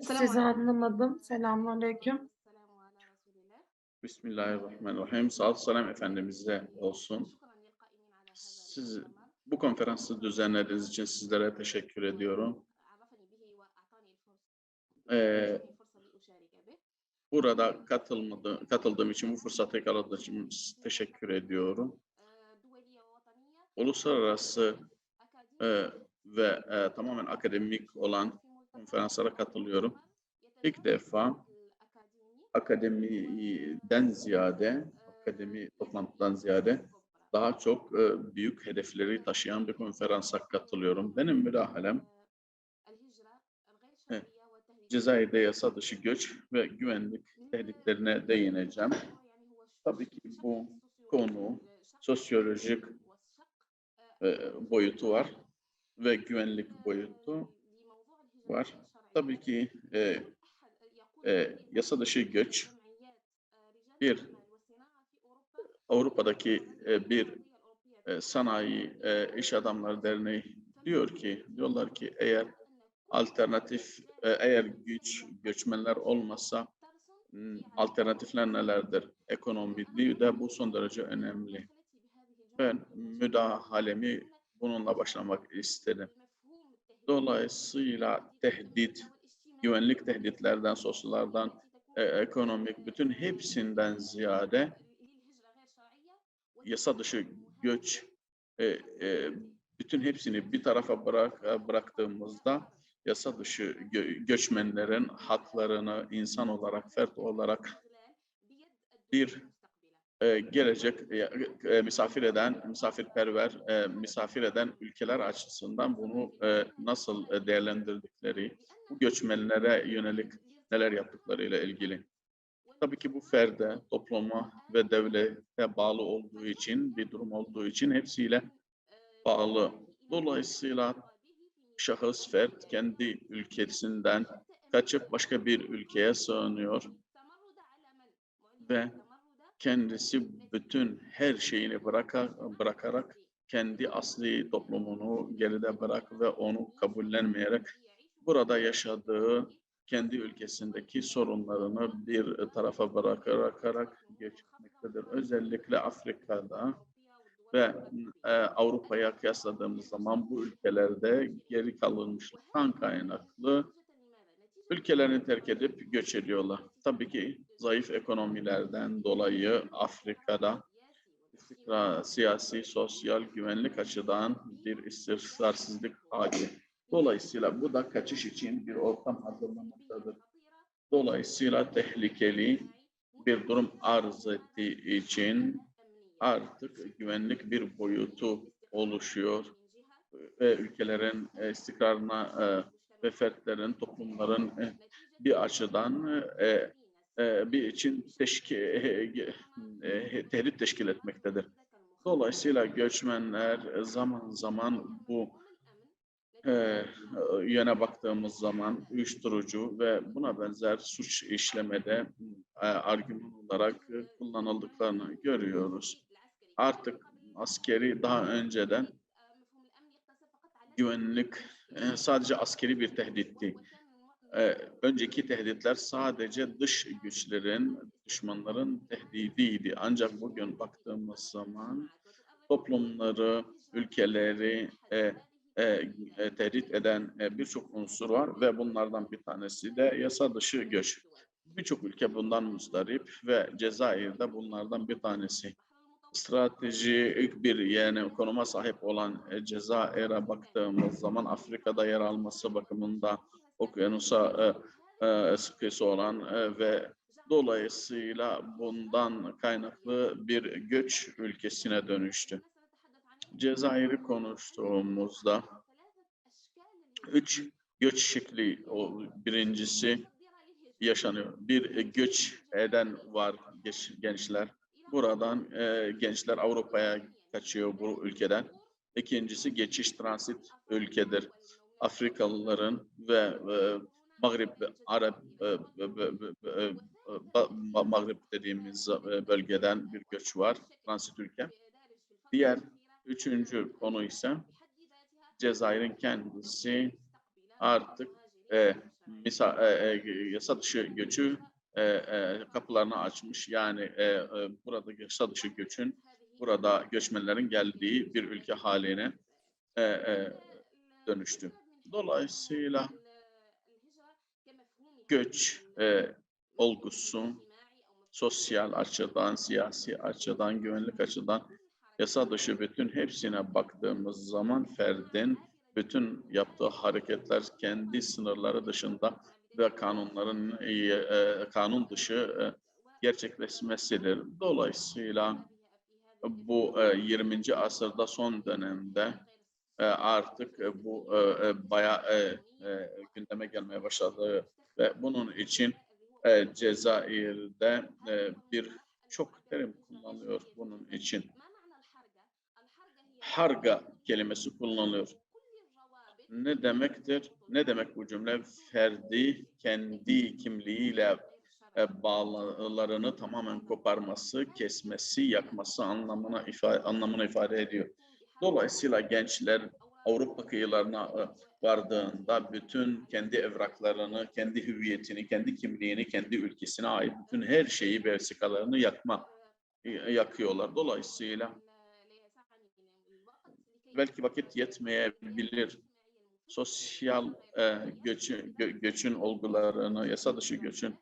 Sizi anlamadım. Selamünaleyküm. Bismillahirrahmanirrahim. Salat selam Efendimiz'e olsun. Siz bu konferansı düzenlediğiniz için sizlere teşekkür ediyorum. Ee, burada katılmadı, katıldığım için, bu fırsatı yakaladığım için teşekkür ediyorum. Uluslararası e, ve e, tamamen akademik olan konferanslara katılıyorum. İlk defa akademiden ziyade, akademi toplantıdan ziyade daha çok e, büyük hedefleri taşıyan bir konferansa katılıyorum. Benim müdahalem Evet. Cezayir'de yasa dışı göç ve güvenlik tehditlerine değineceğim. Tabii ki bu konu sosyolojik e, boyutu var ve güvenlik boyutu var. Tabii ki e, e, yasa dışı göç bir Avrupa'daki e, bir e, sanayi e, iş adamları derneği diyor ki diyorlar ki eğer alternatif e, eğer güç göçmenler olmasa m, alternatifler nelerdir? Ekonomi de bu son derece önemli. Ben müdahalemi bununla başlamak istedim. Dolayısıyla tehdit, güvenlik tehditlerden, sosyallardan, e, ekonomik bütün hepsinden ziyade yasa dışı göç e, e, bütün hepsini bir tarafa bırak bıraktığımızda yasa dışı gö- göçmenlerin haklarını insan olarak, fert olarak bir e, gelecek e, misafir eden, misafirperver, e, misafir eden ülkeler açısından bunu e, nasıl e, değerlendirdikleri, bu göçmenlere yönelik neler yaptıklarıyla ilgili. Tabii ki bu ferde, topluma ve devlete bağlı olduğu için, bir durum olduğu için hepsiyle bağlı. Dolayısıyla şahıs fert kendi ülkesinden kaçıp başka bir ülkeye sığınıyor ve kendisi bütün her şeyini bıraka, bırakarak kendi asli toplumunu geride bırak ve onu kabullenmeyerek burada yaşadığı kendi ülkesindeki sorunlarını bir tarafa bırakarak geçmektedir. Özellikle Afrika'da ve e, Avrupa'ya kıyasladığımız zaman bu ülkelerde geri kalınmışlıktan kaynaklı ülkelerini terk edip göç ediyorlar. Tabii ki zayıf ekonomilerden dolayı Afrika'da istikrar, siyasi, sosyal, güvenlik açıdan bir istikrarsızlık hali. Dolayısıyla bu da kaçış için bir ortam hazırlamaktadır. Dolayısıyla tehlikeli bir durum arz ettiği için artık güvenlik bir boyutu oluşuyor ve ülkelerin istikrarına e, ve fertlerin, toplumların e, bir açıdan e, bir için teşki, tehdit teşkil etmektedir. Dolayısıyla göçmenler zaman zaman bu e, yöne baktığımız zaman uyuşturucu ve buna benzer suç işlemede e, argüman olarak kullanıldıklarını görüyoruz. Artık askeri daha önceden güvenlik e, sadece askeri bir tehditti. E, önceki tehditler sadece dış güçlerin, düşmanların tehdidiydi. Ancak bugün baktığımız zaman toplumları, ülkeleri e, e, e, tehdit eden birçok unsur var ve bunlardan bir tanesi de yasa dışı göç. Birçok ülke bundan muzdarip ve Cezayir de bunlardan bir tanesi stratejik bir yani konuma sahip olan e, Cezayir'e baktığımız zaman Afrika'da yer alması bakımında okyanusa e, e, sıkısı olan e, ve dolayısıyla bundan kaynaklı bir göç ülkesine dönüştü. Cezayir'i konuştuğumuzda üç göç şekli birincisi yaşanıyor. Bir göç eden var gençler Buradan e, gençler Avrupa'ya kaçıyor bu ülkeden. İkincisi geçiş transit ülkedir. Afrikalıların ve e, Maghrib, Arap, e, e, e, e, Maghrib dediğimiz e, bölgeden bir göç var, transit ülke. Diğer üçüncü konu ise Cezayir'in kendisi artık e, misa, e, e, yasa dışı göçü e, e, kapılarını açmış. Yani e, e, burada yasa dışı göçün, burada göçmenlerin geldiği bir ülke haline e, e, dönüştü. Dolayısıyla göç e, olgusu sosyal açıdan, siyasi açıdan, güvenlik açıdan yasa dışı bütün hepsine baktığımız zaman ferdin bütün yaptığı hareketler kendi sınırları dışında ve kanunların e, e, kanun dışı e, gerçekleşmesidir. Dolayısıyla bu e, 20. asırda son dönemde artık bu e, bayağı gündeme gelmeye başladı ve bunun için Cezayir'de bir çok terim kullanılıyor bunun için. Harga kelimesi kullanılıyor. Ne demektir? Ne demek bu cümle? Ferdi kendi kimliğiyle e, bağlarını tamamen koparması, kesmesi, yakması anlamına ifade, anlamını ifade ediyor. Dolayısıyla gençler Avrupa kıyılarına e, vardığında bütün kendi evraklarını, kendi hüviyetini, kendi kimliğini, kendi ülkesine ait bütün her şeyi, vesikalarını yakma e, yakıyorlar. Dolayısıyla belki vakit yetmeyebilir. Sosyal e, göçü, gö, göçün olgularını, yasa dışı göçün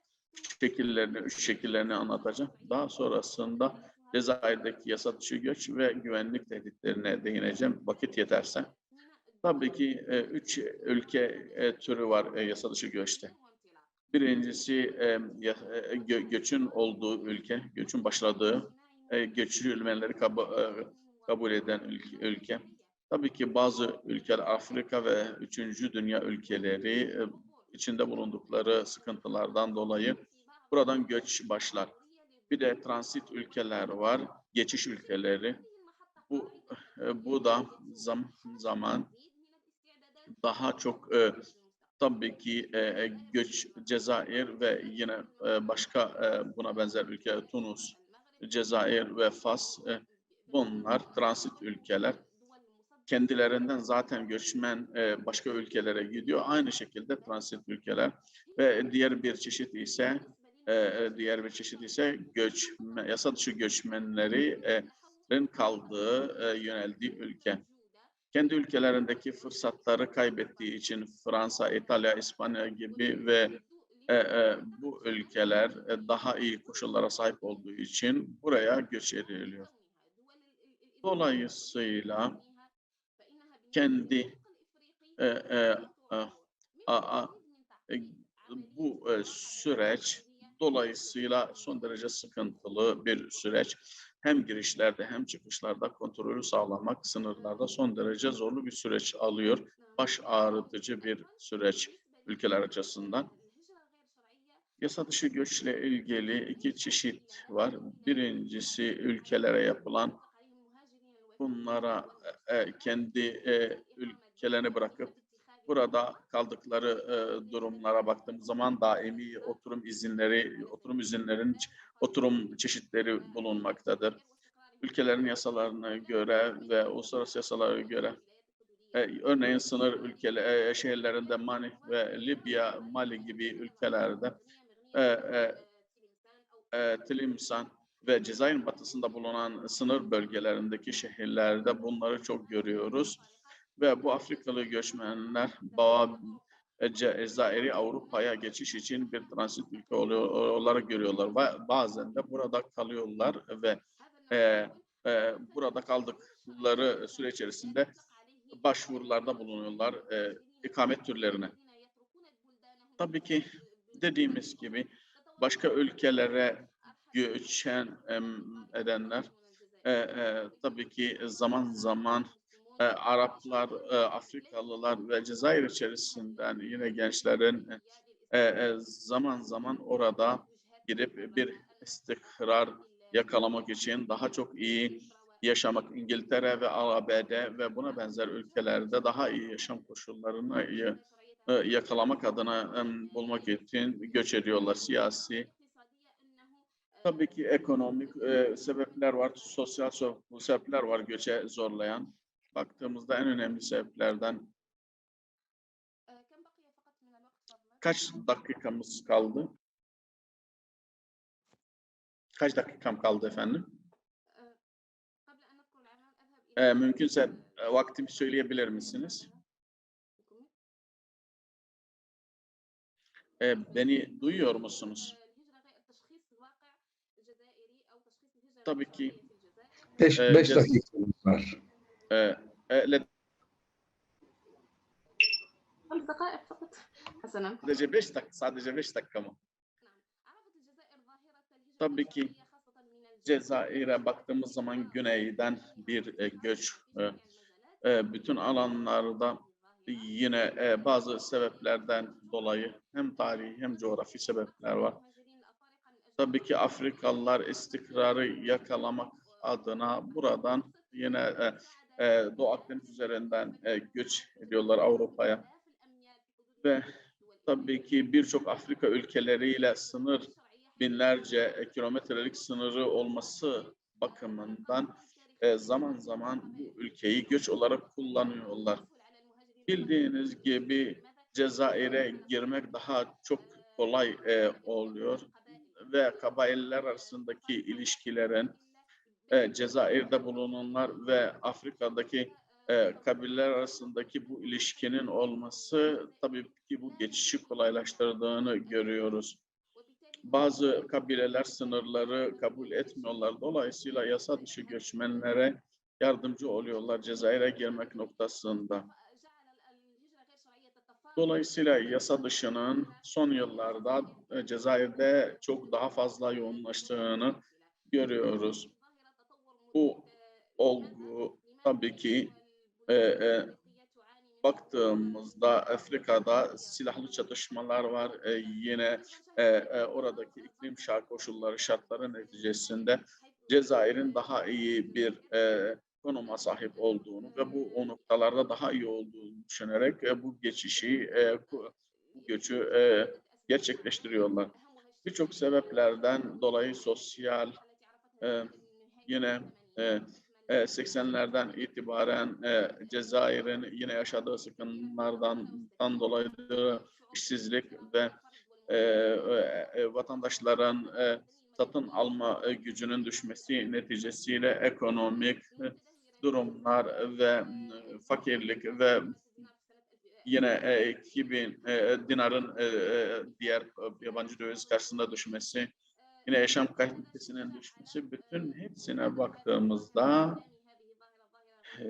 şekillerini, şekillerini anlatacağım. Daha sonrasında Cezayir'deki yasa dışı göç ve güvenlik tehditlerine değineceğim vakit yeterse. Tabii ki e, üç ülke e, türü var e, yasa dışı göçte. Birincisi e, e, gö, göçün olduğu ülke, göçün başladığı, e, göçülmeleri kabul, e, kabul eden ülke, ülke. Tabii ki bazı ülkeler Afrika ve üçüncü dünya ülkeleri e, içinde bulundukları sıkıntılardan dolayı buradan göç başlar. Bir de transit ülkeler var, geçiş ülkeleri. Bu e, bu da zam, zaman daha çok e, tabii ki e, e, göç Cezayir ve yine e, başka e, buna benzer ülke Tunus, Cezayir ve Fas e, bunlar transit ülkeler. Kendilerinden zaten göçmen e, başka ülkelere gidiyor. Aynı şekilde transit ülkeler ve diğer bir çeşit ise e, diğer bir çeşit ise göç yasa dışı göçmenlerin kaldığı e, yöneldiği ülke kendi ülkelerindeki fırsatları kaybettiği için Fransa, İtalya, İspanya gibi ve e, e, bu ülkeler e, daha iyi koşullara sahip olduğu için buraya göç ediliyor. Dolayısıyla kendi e, e, a, a, e, bu e, süreç dolayısıyla son derece sıkıntılı bir süreç hem girişlerde hem çıkışlarda kontrolü sağlamak sınırlarda son derece zorlu bir süreç alıyor. Baş ağrıtıcı bir süreç ülkeler açısından. Yasa dışı göçle ilgili iki çeşit var. Birincisi ülkelere yapılan bunlara e, kendi e, ülkelerini bırakıp burada kaldıkları e, durumlara baktığımız zaman daimi oturum izinleri, oturum izinlerin oturum çeşitleri bulunmaktadır. Ülkelerin yasalarına göre ve uluslararası yasalara göre e, örneğin sınır ülkeler, e, şehirlerinde Mani ve Libya, Mali gibi ülkelerde e, e, e, Tlimsan ve Cezayir'in batısında bulunan sınır bölgelerindeki şehirlerde bunları çok görüyoruz. Ve bu Afrikalı göçmenler Bağ, Cezayir'i Avrupa'ya geçiş için bir transit ülke olarak görüyorlar. Bazen de burada kalıyorlar ve e, e, burada kaldıkları süre içerisinde başvurularda bulunuyorlar e, ikamet türlerine. Tabii ki dediğimiz gibi başka ülkelere göçen edenler e, e, tabii ki zaman zaman e, Araplar, e, Afrikalılar ve Cezayir içerisinden yine gençlerin e, e, zaman zaman orada gidip bir istikrar yakalamak için daha çok iyi yaşamak İngiltere ve ABD ve buna benzer ülkelerde daha iyi yaşam koşullarını e, yakalamak adına bulmak için göç ediyorlar siyasi. Tabii ki ekonomik e, sebepler var, sosyal sebepler var göçe zorlayan baktığımızda en önemli sebeplerden Kaç dakikamız kaldı? Kaç dakikam kaldı efendim? Ee, mümkünse e, vaktimi söyleyebilir misiniz? Ee, beni duyuyor musunuz? Tabii ki. 5 ee, dakikamız var. Ee, e, dakika Sadece 5 dakika, sadece 5 dakika mı? Tabii ki Cezayir'e baktığımız zaman güneyden bir e, göç e, e, bütün alanlarda yine e, bazı sebeplerden dolayı hem tarihi hem coğrafi sebepler var. Tabii ki Afrikalılar istikrarı yakalamak adına buradan yine e, e, Doğu Akdeniz üzerinden e, göç ediyorlar Avrupa'ya. Ve tabii ki birçok Afrika ülkeleriyle sınır binlerce e, kilometrelik sınırı olması bakımından e, zaman zaman bu ülkeyi göç olarak kullanıyorlar. Bildiğiniz gibi Cezayir'e girmek daha çok kolay e, oluyor ve kabileler arasındaki ilişkilerin e, Cezayir'de bulunanlar ve Afrika'daki e, kabileler arasındaki bu ilişkinin olması tabii ki bu geçişi kolaylaştırdığını görüyoruz. Bazı kabileler sınırları kabul etmiyorlar. Dolayısıyla yasa dışı göçmenlere yardımcı oluyorlar Cezayir'e girmek noktasında. Dolayısıyla yasa dışının son yıllarda e, Cezayir'de çok daha fazla yoğunlaştığını görüyoruz. Bu olgu tabii ki e, e, baktığımızda Afrika'da silahlı çatışmalar var. E, yine e, e, oradaki iklim şart koşulları şartları neticesinde Cezayir'in daha iyi bir e, konuma sahip olduğunu ve bu o noktalarda daha iyi olduğunu düşünerek e, bu geçişi, e, bu, göçü e, gerçekleştiriyorlar. Birçok sebeplerden dolayı sosyal yine e, e, 80'lerden itibaren Cezayir'in yine yaşadığı sıkıntılardan dan dolayı işsizlik ve vatandaşların satın alma gücünün düşmesi neticesiyle ekonomik durumlar ve e, fakirlik ve yine e, 2000 e, dinarın e, e, diğer e, yabancı döviz karşısında düşmesi, yine yaşam kalitesinin düşmesi, bütün hepsine baktığımızda e,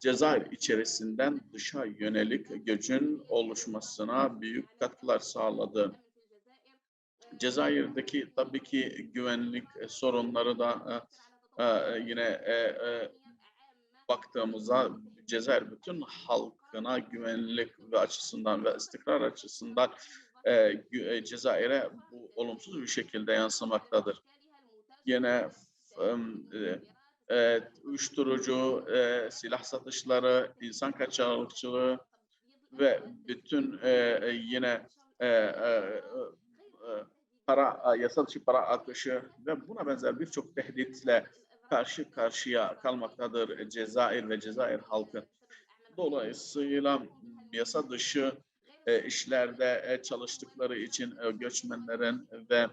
Cezayir içerisinden dışa yönelik göçün oluşmasına büyük katkılar sağladı. Cezayir'deki tabii ki güvenlik e, sorunları da e, e, yine e, e, baktığımızda Cezayir bütün halkına güvenlik ve açısından ve istikrar açısından e, e, Cezayir'e bu olumsuz bir şekilde yansımaktadır. Yine e, e, uyuşturucu, e, silah satışları, insan kaçakçılığı ve bütün e, e, yine e, e, e, para, yasa dışı para akışı ve buna benzer birçok tehditle karşı karşıya kalmaktadır Cezayir ve Cezayir halkı. Dolayısıyla yasa dışı e, işlerde e, çalıştıkları için e, göçmenlerin ve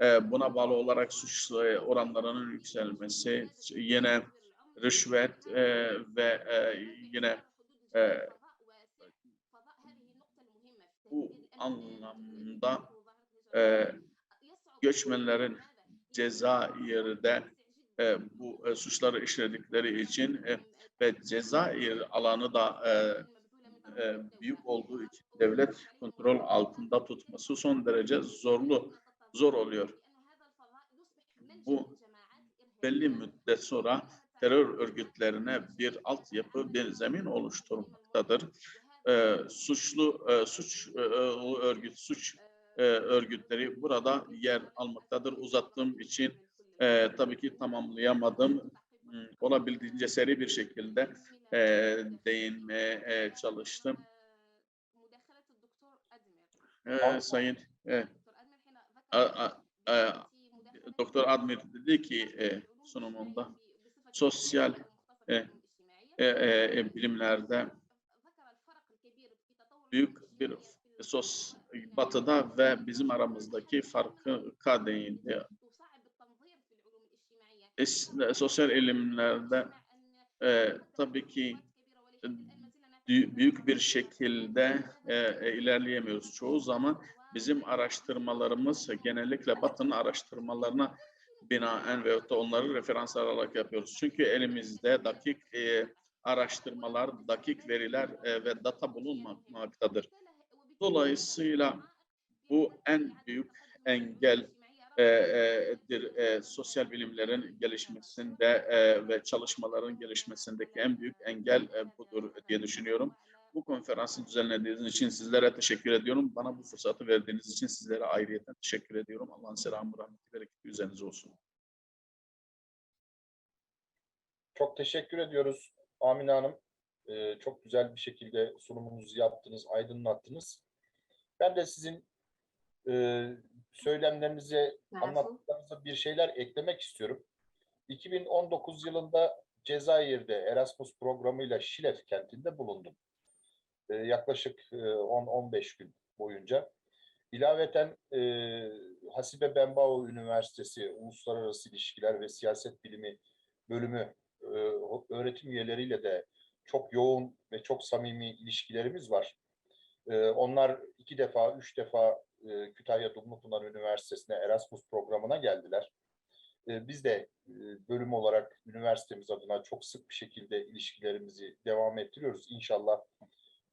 e, buna bağlı olarak suç e, oranlarının yükselmesi, yine rüşvet e, ve e, yine e, bu anlamda e, göçmenlerin Cezayir'de e, bu e, suçları işledikleri için e, ve Cezayir alanı da e, e, büyük olduğu için devlet kontrol altında tutması son derece zorlu zor oluyor. Bu belli müddet sonra terör örgütlerine bir altyapı, bir zemin oluşturmaktadır. E, suçlu e, suç e, örgüt suç e, örgütleri burada yer almaktadır. Uzattığım için e, tabii ki tamamlayamadım. Hmm, Olabildiğince seri bir şekilde e, değinmeye e, çalıştım. E, sayın e, a, a, a, Doktor Admir dedi ki e, sunumunda sosyal e, e, e, bilimlerde büyük bir sos batıda ve bizim aramızdaki farkı değindi. Es- Sosyal ilimlerde e, tabii ki bü- büyük bir şekilde e, e, ilerleyemiyoruz. Çoğu zaman bizim araştırmalarımız genellikle Batı'nın araştırmalarına binaen veyahut da onları referans alarak yapıyoruz. Çünkü elimizde dakik e, araştırmalar, dakik veriler e, ve data bulunmaktadır. Dolayısıyla bu en büyük engel e, e, dir, e, sosyal bilimlerin gelişmesinde e, ve çalışmaların gelişmesindeki en büyük engel e, budur diye düşünüyorum. Bu konferansı düzenlediğiniz için sizlere teşekkür ediyorum. Bana bu fırsatı verdiğiniz için sizlere ayrıyeten teşekkür ediyorum. Allah'ın selamı, rahmeti, bereketi üzerinize olsun. Çok teşekkür ediyoruz Amine Hanım. Ee, çok güzel bir şekilde sunumunuzu yaptınız, aydınlattınız. Ben de sizin e, söylemlerinize, anlattıklarınıza bir şeyler eklemek istiyorum. 2019 yılında Cezayir'de Erasmus programıyla Şilef kentinde bulundum. Ee, yaklaşık e, 10-15 gün boyunca. İlaveten e, Hasibe Benbao Üniversitesi Uluslararası İlişkiler ve Siyaset Bilimi bölümü e, öğretim üyeleriyle de çok yoğun ve çok samimi ilişkilerimiz var. E, onlar iki defa, üç defa e, Kütahya Dumlupınar Üniversitesi'ne Erasmus programına geldiler. E, biz de e, bölüm olarak üniversitemiz adına çok sık bir şekilde ilişkilerimizi devam ettiriyoruz. İnşallah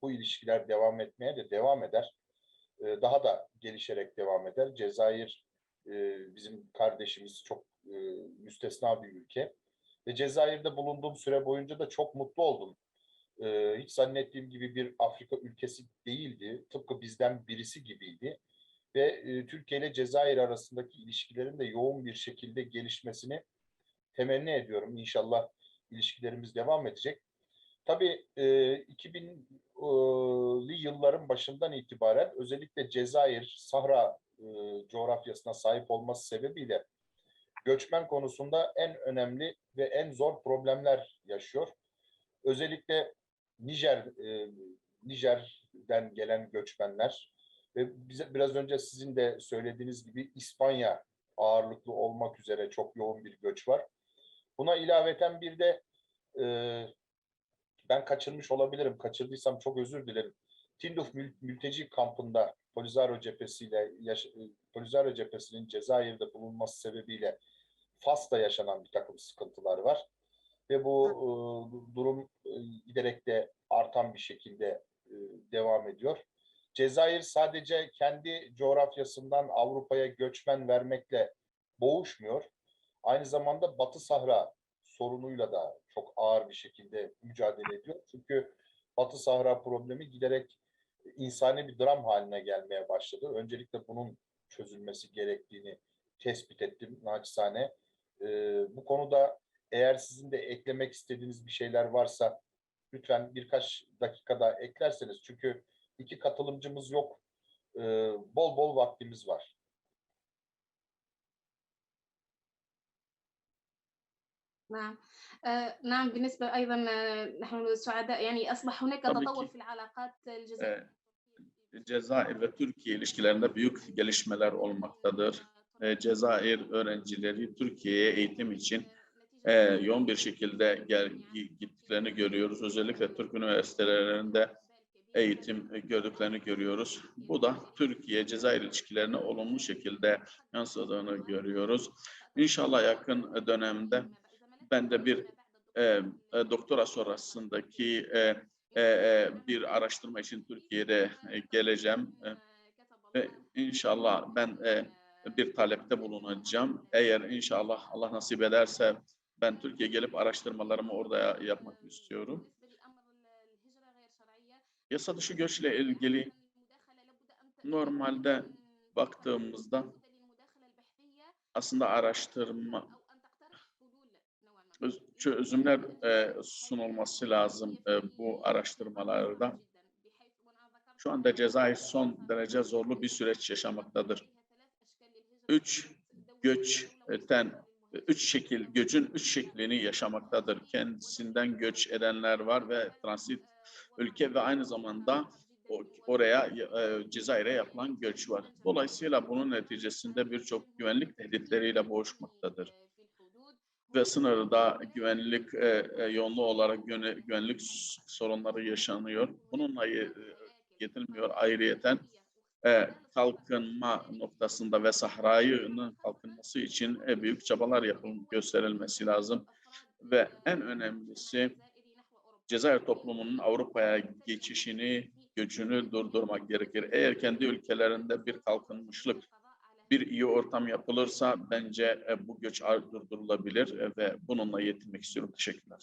bu ilişkiler devam etmeye de devam eder. E, daha da gelişerek devam eder. Cezayir e, bizim kardeşimiz çok e, müstesna bir ülke. Ve Cezayir'de bulunduğum süre boyunca da çok mutlu oldum. Ee, hiç zannettiğim gibi bir Afrika ülkesi değildi. Tıpkı bizden birisi gibiydi. Ve e, Türkiye ile Cezayir arasındaki ilişkilerin de yoğun bir şekilde gelişmesini temenni ediyorum. İnşallah ilişkilerimiz devam edecek. Tabii e, 2000'li yılların başından itibaren özellikle Cezayir, Sahra e, coğrafyasına sahip olması sebebiyle göçmen konusunda en önemli ve en zor problemler yaşıyor. Özellikle Nijer, e, Nijer'den gelen göçmenler ve bize biraz önce sizin de söylediğiniz gibi İspanya ağırlıklı olmak üzere çok yoğun bir göç var. Buna ilaveten bir de e, ben kaçırmış olabilirim. Kaçırdıysam çok özür dilerim. Tinduf mül- mülteci kampında Polizaro cephesiyle e, Polizaro cephesinin Cezayir'de bulunması sebebiyle Fas'ta yaşanan bir takım sıkıntılar var. Ve bu e, durum e, giderek de artan bir şekilde e, devam ediyor. Cezayir sadece kendi coğrafyasından Avrupa'ya göçmen vermekle boğuşmuyor. Aynı zamanda Batı Sahra sorunuyla da çok ağır bir şekilde mücadele ediyor. Çünkü Batı Sahra problemi giderek insani bir dram haline gelmeye başladı. Öncelikle bunun çözülmesi gerektiğini tespit ettim naçizane. Ee, bu konuda eğer sizin de eklemek istediğiniz bir şeyler varsa lütfen birkaç dakikada eklerseniz. Çünkü iki katılımcımız yok. Ee, bol bol vaktimiz var. نعم آه، نعم بالنسبة أيضا آه، نحن سعداء يعني أصبح هناك طبعاً تطور كي- في العلاقات الجزائرية E, Cezayir ve Türkiye ilişkilerinde büyük gelişmeler olmaktadır. E, Cezayir öğrencileri Türkiye'ye eğitim için e, yoğun bir şekilde gel, gi- gittiklerini görüyoruz. Özellikle Türk üniversitelerinde eğitim e, gördüklerini görüyoruz. Bu da Türkiye-Cezayir ilişkilerine olumlu şekilde yansıdığını görüyoruz. İnşallah yakın dönemde ben de bir e, e, doktora sonrasındaki e, e, e, bir araştırma için Türkiye'de geleceğim. E, inşallah ben e, bir talepte bulunacağım. Eğer inşallah Allah nasip ederse ben Türkiye gelip araştırmalarımı orada ya- yapmak istiyorum. Yasa dışı göçle ilgili normalde baktığımızda aslında araştırma öz- çözümler e, sunulması lazım e, bu araştırmalarda. Şu anda Cezayir son derece zorlu bir süreç yaşamaktadır. Üç göçten, üç şekil, göçün üç şeklini yaşamaktadır. Kendisinden göç edenler var ve transit ülke ve aynı zamanda oraya e, Cezayir'e yapılan göç var. Dolayısıyla bunun neticesinde birçok güvenlik tehditleriyle boğuşmaktadır. Ve sınırda güvenlik e, e, yoğunluğu olarak güvenlik sorunları yaşanıyor. Bununla e, ayrıyeten e, kalkınma noktasında ve sahrayının kalkınması için büyük çabalar yapılması gösterilmesi lazım. Ve en önemlisi Cezayir toplumunun Avrupa'ya geçişini, göçünü durdurmak gerekir. Eğer kendi ülkelerinde bir kalkınmışlık, bir iyi ortam yapılırsa bence e, bu göç durdurulabilir e, ve bununla yetinmek istiyorum. Teşekkürler.